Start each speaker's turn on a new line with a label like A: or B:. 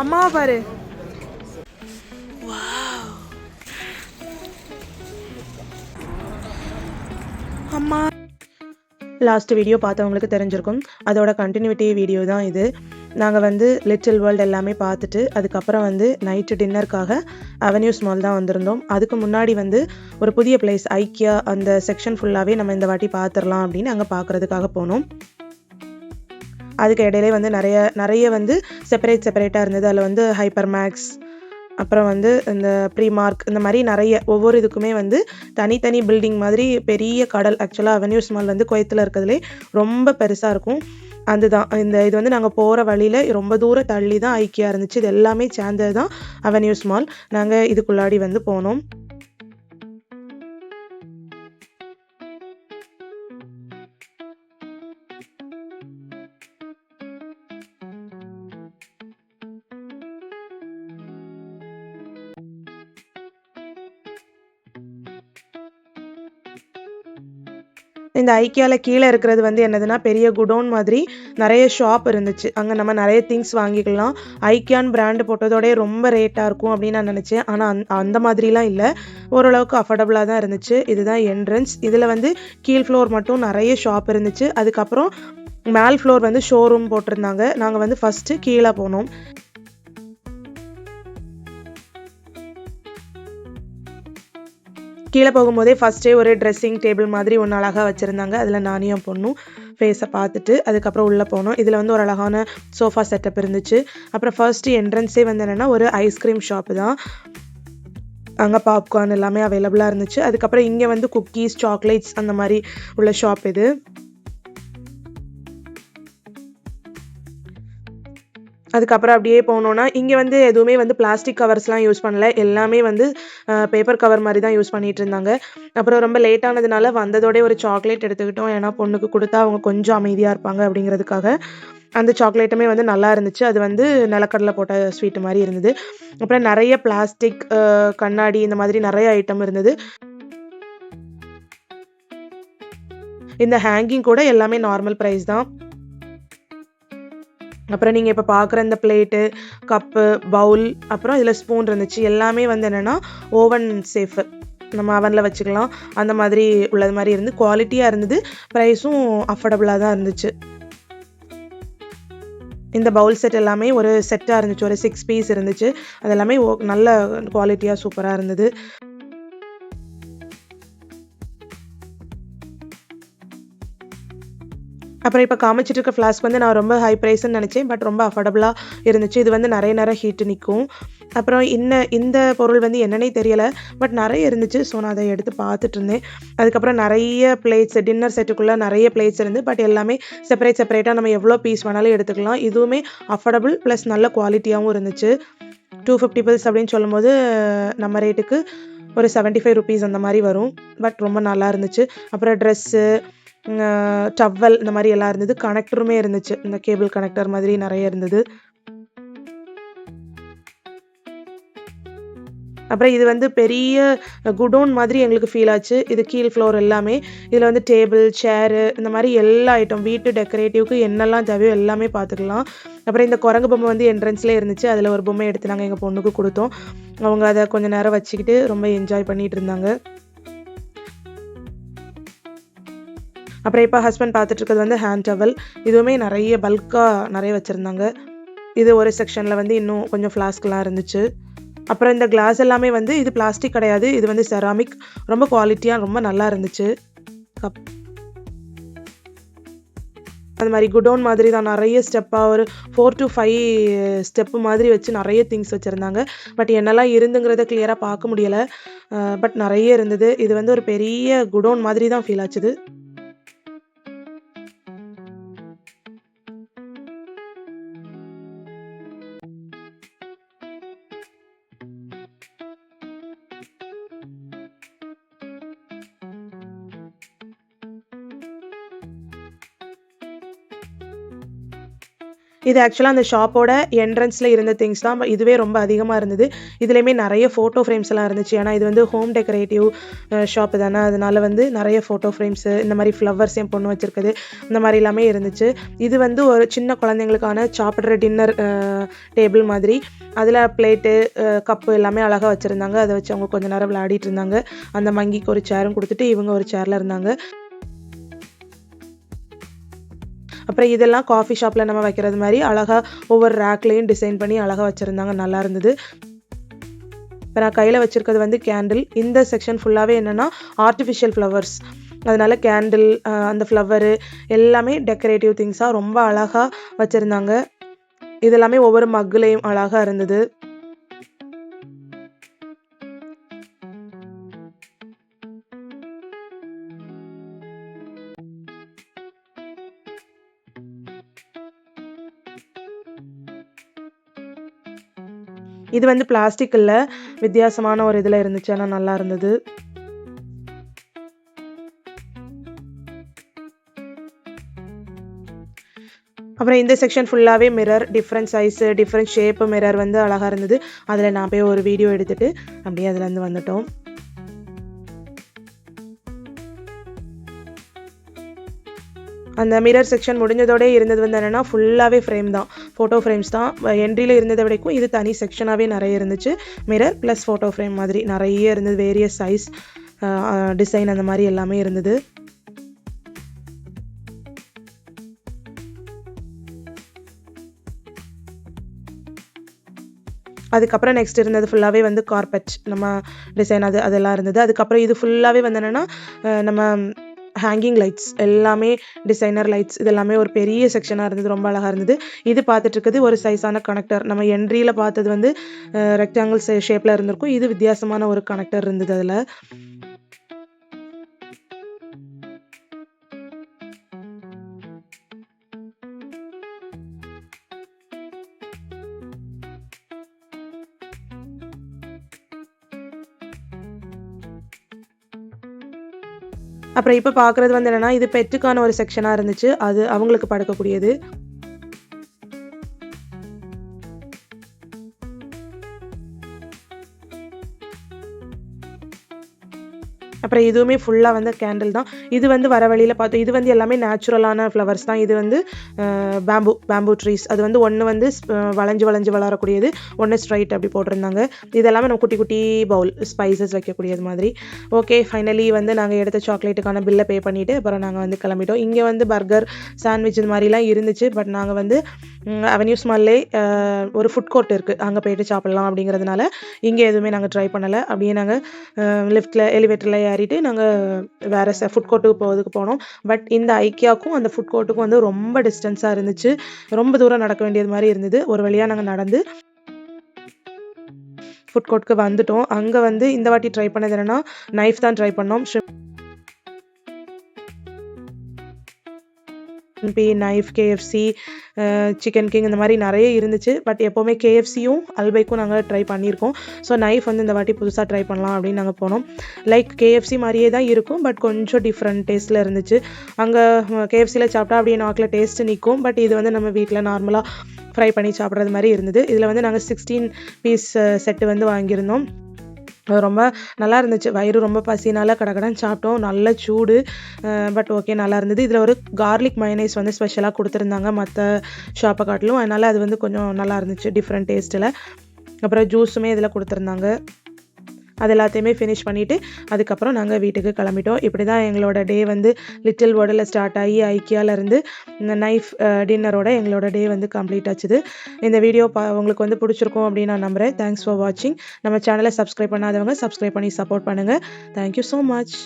A: அம்மாவை பாரு. அம்மா. லாஸ்ட் வீடியோ பார்த்தவங்களுக்கு தெரிஞ்சிருக்கும். அதோட கண்டினியூட்டி வீடியோ தான் இது. நாங்கள் வந்து லிட்டில் வேர்ல்டு எல்லாமே பார்த்துட்டு அதுக்கப்புறம் வந்து நைட்டு டின்னருக்காக அவென்யூஸ் மால் தான் வந்திருந்தோம். அதுக்கு முன்னாடி வந்து ஒரு புதிய பிளேஸ் ஐக்கியா அந்த செக்ஷன் ஃபுல்லாகவே நம்ம இந்த வாட்டி பார்த்துடலாம் அப்படின்னு அங்கே பார்க்குறதுக்காக போனோம். அதுக்கு இடையிலே வந்து நிறைய நிறைய வந்து செப்பரேட் செப்பரேட்டாக இருந்தது. அதில் வந்து ஹைப்பர் மேக்ஸ் அப்புறம் வந்து இந்த ப்ரீமார்க் இந்த மாதிரி நிறைய ஒவ்வொரு இதுக்குமே வந்து தனித்தனி பில்டிங் மாதிரி பெரிய கடல் ஆக்சுவலாக அவென்யூஸ் மால் வந்து குவைத்தில் இருக்கிறதுலே ரொம்ப பெருசாக இருக்கும். அதுதான். இந்த இது வந்து நாங்கள் போகிற வழியில் ரொம்ப தூரம் தள்ளி தான் ஐக்கியா இருந்துச்சு. இது எல்லாமே சேர்ந்தது தான் அவென்யூஸ் மால் நாங்கள் இதுக்குள்ளாடி வந்து போனோம். இந்த ஐக்கியாவில் கீழே இருக்கிறது வந்து என்னதுன்னா பெரிய குடோன் மாதிரி நிறைய ஷாப் இருந்துச்சு. அங்கே நம்ம நிறைய திங்ஸ் வாங்கிக்கலாம். ஐக்கியான் பிராண்டு போட்டதோடய ரொம்ப ரேட்டாக இருக்கும் அப்படின்னு நான் நினச்சேன். ஆனால் அந் அந்த மாதிரிலாம் இல்லை. ஓரளவுக்கு அஃபோர்டபுளாக தான் இருந்துச்சு. இதுதான் என்ட்ரன்ஸ் இதில் வந்து கீழ் ஃப்ளோர் மட்டும் நிறைய ஷாப் இருந்துச்சு. அதுக்கப்புறம் மேல் ஃப்ளோர் வந்து ஷோரூம் போட்டிருந்தாங்க. நாங்கள் வந்து ஃபஸ்ட்டு கீழே போனோம். கீழே போகும்போதே ஃபஸ்ட்டே ஒரு ட்ரெஸ்ஸிங் டேபிள் மாதிரி ஒன்று அழகாக வச்சுருந்தாங்க. அதில் நானும் என் பொண்ணும் ஃபேஸை பார்த்துட்டு அதுக்கப்புறம் உள்ளே போனோம். இதில் வந்து ஒரு அழகான சோஃபா செட்டப் இருந்துச்சு. அப்புறம் ஃபர்ஸ்ட் என்ட்ரன்ஸே வந்து என்னென்னா ஒரு ஐஸ்கிரீம் ஷாப்பு தான். அங்கே பாப்கார்ன் எல்லாமே அவைலபிளாக இருந்துச்சு. அதுக்கப்புறம் இங்கே வந்து குக்கீஸ் சாக்லேட்ஸ் அந்த மாதிரி உள்ள ஷாப் இது. அதுக்கப்புறம் அப்படியே போனோன்னா இங்கே வந்து எதுவுமே வந்து பிளாஸ்டிக் கவர்ஸ்லாம் யூஸ் பண்ணல. எல்லாமே வந்து பேப்பர் கவர் மாதிரி தான் யூஸ் பண்ணிட்டு இருந்தாங்க. அப்புறம் ரொம்ப லேட் ஆனதுனால வந்ததோடய ஒரு சாக்லேட் எடுத்துக்கிட்டோம். ஏன்னா பொண்ணுக்கு கொடுத்தா அவங்க கொஞ்சம் அமைதியாக இருப்பாங்க அப்படிங்கிறதுக்காக. அந்த சாக்லேட்டுமே வந்து நல்லா இருந்துச்சு. அது வந்து நிலக்கடலை போட்ட ஸ்வீட்டு மாதிரி இருந்தது. அப்புறம் நிறைய பிளாஸ்டிக் கண்ணாடி இந்த மாதிரி நிறைய ஐட்டம் இருந்தது. இந்த ஹேங்கிங் கூட எல்லாமே நார்மல் ப்ரைஸ் தான். அப்புறம் நீங்கள் இப்போ பார்க்குற இந்த பிளேட்டு கப்பு பவுல் அப்புறம் இதில் ஸ்பூன் இருந்துச்சு. எல்லாமே வந்து என்னென்னா ஓவன் சேஃபு நம்ம அவனில் வச்சுக்கலாம். அந்த மாதிரி உள்ளது மாதிரி இருந்து குவாலிட்டியாக இருந்தது. ப்ரைஸும் அஃபோர்டபுளாக தான் இருந்துச்சு. இந்த பவுல் செட் எல்லாமே ஒரு செட்டாக இருந்துச்சு. ஒரு சிக்ஸ் பீஸ் இருந்துச்சு. அது எல்லாமே ஓ- நல்ல குவாலிட்டியாக சூப்பராக இருந்தது. அப்புறம் இப்போ காமிச்சிட்டு இருக்க ஃப்ளாஸ்க் வந்து நான் ரொம்ப ஹை ப்ரைஸ்ன்னு நினச்சேன் பட் ரொம்ப அஃபோர்டபுளாக இருந்துச்சு. இது வந்து நிறைய நேரம் ஹீட்டு நிற்கும் அப்புறம் இன்ன இந்த பொருள் வந்து என்னன்னே தெரியலை பட் நிறைய இருந்துச்சு ஸோ நான் அதை எடுத்து பார்த்துட்டு இருந்தேன். அதுக்கப்புறம் நிறைய பிளேட்ஸ் டின்னர் செட்டுக்குள்ளே நிறைய பிளேட்ஸ் இருந்து பட் எல்லாமே செப்பரேட் செப்பரேட்டாக நம்ம எவ்வளோ பீஸ் வேணாலும் எடுத்துக்கலாம். இதுவுமே அஃபோர்டபுள் ப்ளஸ் நல்ல குவாலிட்டியாகவும் இருந்துச்சு. டூ ஃபிஃப்டி பில்ஸ் அப்படின்னு சொல்லும்போது நம்ம ரேட்டுக்கு ஒரு 75 ஃபைவ் ருபீஸ் அந்த மாதிரி வரும் பட் ரொம்ப நல்லா இருந்துச்சு. அப்புறம் ட்ரெஸ்ஸு டவ்வல் இந்த மாதிரி எல்லாம் இருந்தது. கனெக்டருமே இருந்துச்சு. இந்த கேபிள் கனெக்டர் மாதிரி நிறைய இருந்தது. அப்புறம் இது வந்து பெரிய குடோன் மாதிரி எங்களுக்கு ஃபீல் ஆச்சு. இது கீழ் ஃப்ளோர் எல்லாமே. இதில் வந்து டேபிள் சேரு இந்த மாதிரி எல்லா ஐட்டம் வீட்டு டெக்கரேட்டிவ்க்கு என்னெல்லாம் தேவையோ எல்லாமே பார்த்துக்கலாம். அப்புறம் இந்த குரங்கு பொம்மை வந்து என்ட்ரன்ஸ்லேயே இருந்துச்சு. அதில் ஒரு பொம்மை எடுத்து நாங்கள் எங்கள் பொண்ணுக்கு கொடுத்தோம். அவங்க அதை கொஞ்சம் நேரம் வச்சுக்கிட்டு ரொம்ப என்ஜாய் பண்ணிகிட்டு இருந்தாங்க. அப்புறம் இப்போ ஹஸ்பண்ட் பார்த்துட்டு இருக்கிறது வந்து ஹேண்ட் டவல் இதுவுமே நிறைய பல்காக நிறைய வச்சுருந்தாங்க. இது ஒரு செக்ஷனில் வந்து இன்னும் கொஞ்சம் ஃப்ளாஸ்க்லாம் இருந்துச்சு. அப்புறம் இந்த கிளாஸ் எல்லாமே வந்து இது பிளாஸ்டிக் கிடையாது. இது வந்து செராமிக் ரொம்ப குவாலிட்டியாக ரொம்ப நல்லா இருந்துச்சு. கப் அது மாதிரி குடோன் மாதிரி தான் நிறைய ஸ்டெப்பாக ஒரு ஃபோர் டு ஃபைவ் ஸ்டெப்பு மாதிரி வச்சு நிறைய திங்ஸ் வச்சுருந்தாங்க. பட் என்னெல்லாம் இருந்துங்கிறத கிளியராக பார்க்க முடியலை. பட் நிறைய இருந்தது. இது வந்து ஒரு பெரிய குடோன் மாதிரி தான் ஃபீல் ஆச்சுது. இது ஆக்சுவலாக அந்த ஷாப்போட என்ட்ரன்ஸில் இருந்த திங்ஸ் தான் இதுவே ரொம்ப அதிகமாக இருந்தது. இதுலேயுமே நிறைய ஃபோட்டோ ஃப்ரேம்ஸ் எல்லாம் இருந்துச்சு. ஏன்னா இது வந்து ஹோம் டெக்கரேட்டிவ் ஷாப் தானே. அதனால வந்து நிறைய ஃபோட்டோ ஃப்ரேம்ஸு இந்த மாதிரி ஃப்ளவர்ஸ் என் பொண்ணு வச்சுருக்குது. இந்த மாதிரி எல்லாமே இருந்துச்சு. இது வந்து ஒரு சின்ன குழந்தைங்களுக்கான சாப்பிட்ற டின்னர் டேபிள் மாதிரி. அதில் பிளேட்டு கப்பு எல்லாமே அழகாக வச்சுருந்தாங்க. அதை வச்சு அவங்க கொஞ்ச நேரம் விளையாடிட்டு இருந்தாங்க. அந்த மங்கிக்கு ஒரு சேரும் கொடுத்துட்டு இவங்க ஒரு சேரில் இருந்தாங்க. அப்புறம் இதெல்லாம் காஃபி ஷாப்பில் நம்ம வைக்கிறது மாதிரி அழகாக ஒவ்வொரு ரேக்லேயும் டிசைன் பண்ணி அழகாக வச்சுருந்தாங்க. நல்லா இருந்தது. இப்போ நான் கையில் வச்சுருக்கிறது வந்து கேண்டில் இந்த செக்ஷன் ஃபுல்லாகவே என்னென்னா ஆர்டிஃபிஷியல் ஃப்ளவர்ஸ் அதனால் கேண்டில் அந்த ஃப்ளவரு எல்லாமே டெக்கரேட்டிவ் திங்ஸாக ரொம்ப அழகாக வச்சுருந்தாங்க. இதெல்லாமே ஒவ்வொரு மக்குலேயும் அழகாக இருந்தது. இது வந்து பிளாஸ்டிக் இல்லை வித்தியாசமான ஒரு இதில் இருந்துச்சு. ஆனால் நல்லா இருந்தது. அப்புறம் இந்த செக்ஷன் ஃபுல்லாகவே mirror different size different shape mirror வந்து அழகாக இருந்தது. அதில் நான் போய் ஒரு வீடியோ எடுத்துகிட்டு அப்படியே அதுலேருந்து வந்துட்டோம். அந்த மிரர் செக்ஷன் முடிஞ்சதோடே இருந்தது வந்து என்னென்னா ஃபுல்லாகவே ஃப்ரேம் தான். ஃபோட்டோ ஃப்ரேம்ஸ் தான். என்ட்ரியில் இருந்ததை விடைக்கும் இது தனி செக்ஷனாகவே நிறைய இருந்துச்சு. மிரர் ப்ளஸ் ஃபோட்டோ ஃப்ரேம் மாதிரி நிறைய இருந்தது. வேரியஸ் சைஸ் டிசைன் அந்த மாதிரி எல்லாமே இருந்தது. அதுக்கப்புறம் நெக்ஸ்ட் இருந்தது ஃபுல்லாகவே வந்து கார்பெட் நம்ம டிசைன் அது அதெல்லாம் இருந்தது. அதுக்கப்புறம் இது ஃபுல்லாகவே வந்து என்னென்னா நம்ம ஹேங்கிங் லைட்ஸ் எல்லாமே டிசைனர் லைட்ஸ் இது எல்லாமே ஒரு பெரிய செக்ஷனாக இருந்தது ரொம்ப அழகாக இருந்தது. இது பார்த்துட்டு இருக்குது ஒரு சைஸான கனெக்டர் நம்ம என்ட்ரியில் பார்த்தது வந்து ரெக்டாங்கிள் ஷேப்பில் இருந்திருக்கும். இது வித்தியாசமான ஒரு கனெக்டர் இருந்தது அதில். அப்புறம் இப்போ பார்க்குறது வந்து என்னென்னா இது பெட்டுக்கான ஒரு செக்ஷனாக இருந்துச்சு. அது அவங்களுக்கு படுக்கக்கூடியது. அப்புறம் இதுவுமே ஃபுல்லாக வந்து கேண்டில் தான். இது வந்து வர வழியில் பார்த்தோம் இது வந்து எல்லாமே நேச்சுரலான ஃப்ளவர்ஸ் தான். இது வந்து பேம்பு பேம்பு ட்ரீஸ் அது வந்து ஒன்று வந்து வளைஞ்சு வளைஞ்சு வளரக்கூடியது. ஒன்று ஸ்ட்ரைட் அப்படி போட்டிருந்தாங்க. இதெல்லாமே நம்ம குட்டி குட்டி பவுல் ஸ்பைசஸ் வைக்கக்கூடியது மாதிரி. ஓகே ஃபைனலி வந்து நாங்கள் எடுத்த சாக்லேட்டுக்கான பில்லை பே பண்ணிவிட்டு அப்புறம் நாங்கள் வந்து கிளம்பிட்டோம். இங்கே வந்து பர்கர் சாண்ட்விச் இது மாதிரிலாம் இருந்துச்சு. பட் நாங்கள் வந்து அவென்யூஸ் ஸ்மால்லே ஒரு ஃபுட் கோர்ட் இருக்குது அங்கே போயிட்டு சாப்பிட்லாம் அப்படிங்கிறதுனால இங்கே எதுவுமே நாங்கள் ட்ரை பண்ணலை. அப்படியே நாங்கள் லிஃப்ட்டில் எலிவேட்டரில் ஏறிட்டு நாங்கள் வேறு ச ஃபுட் கோர்ட்டுக்கு போகிறதுக்கு போனோம். பட் இந்த ஐக்கியாவுக்கும் அந்த ஃபுட் கோர்ட்டுக்கும் வந்து ரொம்ப டிஸ்டன்ஸாக இருந்துச்சு. ரொம்ப தூரம் நடக்க வேண்டியது மாதிரி இருந்தது. ஒரு வழியாக நாங்கள் நடந்து ஃபுட் கோர்ட்டுக்கு வந்துட்டோம். அங்கே வந்து இந்த வாட்டி ட்ரை பண்ணது என்னென்னா நைஃப் தான் ட்ரை பண்ணோம். B knife KFC chicken king இந்த மாதிரி நிறைய இருந்துச்சு. பட் எப்போவுமே கேஎஃப்சியும் அல்பைக்கும் நாங்கள் ட்ரை பண்ணியிருக்கோம். ஸோ நைஃப் வந்து இந்த வாட்டி புதுசாக ட்ரை பண்ணலாம் அப்படின்னு நாங்கள் போனோம். லைக் கேஎஃப்சி மாதிரியே தான் இருக்கும். பட் கொஞ்சம் டிஃப்ரெண்ட் டேஸ்ட்டில் இருந்துச்சு. அங்கே கேஎஃப்சியில் சாப்பிட்டா அப்படியே நாக்கில் டேஸ்ட்டு நிற்கும் பட் இது வந்து நம்ம வீட்டில் நார்மலாக ஃப்ரை பண்ணி சாப்பிட்றது மாதிரி இருந்தது. இதில் வந்து நாங்கள் சிக்ஸ்டீன் பீஸ் செட்டு வந்து வாங்கியிருந்தோம். ரொம்ப நல்லா இருந்துச்சு வயிறு ரொம்ப பசினால கடகடன் சாப்பிட்டோம். நல்ல சூடு. பட் ஓகே நல்லா இருந்தது இதில் ஒரு கார்லிக் மைனைஸ் வந்து ஸ்பெஷலாக கொடுத்துருந்தாங்க மற்ற ஷாப்பை காட்டிலும். அதனால் அது வந்து கொஞ்சம் நல்லா இருந்துச்சு டிஃப்ரெண்ட் டேஸ்ட்டில் அப்புறம் ஜூஸுமே இதில் கொடுத்துருந்தாங்க. அது எல்லாத்தையுமே ஃபினிஷ் பண்ணிவிட்டு அதுக்கப்புறம் நாங்கள் வீட்டுக்கு கிளம்பிட்டோம். இப்படி தான் எங்களோட டே வந்து லிட்டில் வேர்டில் ஸ்டார்ட் ஆகி ஐக்கியாவிலேருந்து இந்த நைஃப் டின்னரோட எங்களோட டே வந்து கம்ப்ளீட் ஆச்சுது. இந்த வீடியோ பா உங்களுக்கு வந்து பிடிச்சிருக்கும் அப்படின்னு நான் நம்புகிறேன் தேங்க்ஸ் ஃபார் வாட்சிங் நம்ம சேனலை சப்ஸ்கிரைப் பண்ணாதவங்க சப்ஸ்கிரைப் பண்ணி சப்போர்ட் பண்ணுங்கள் தேங்க்யூ ஸோ மச்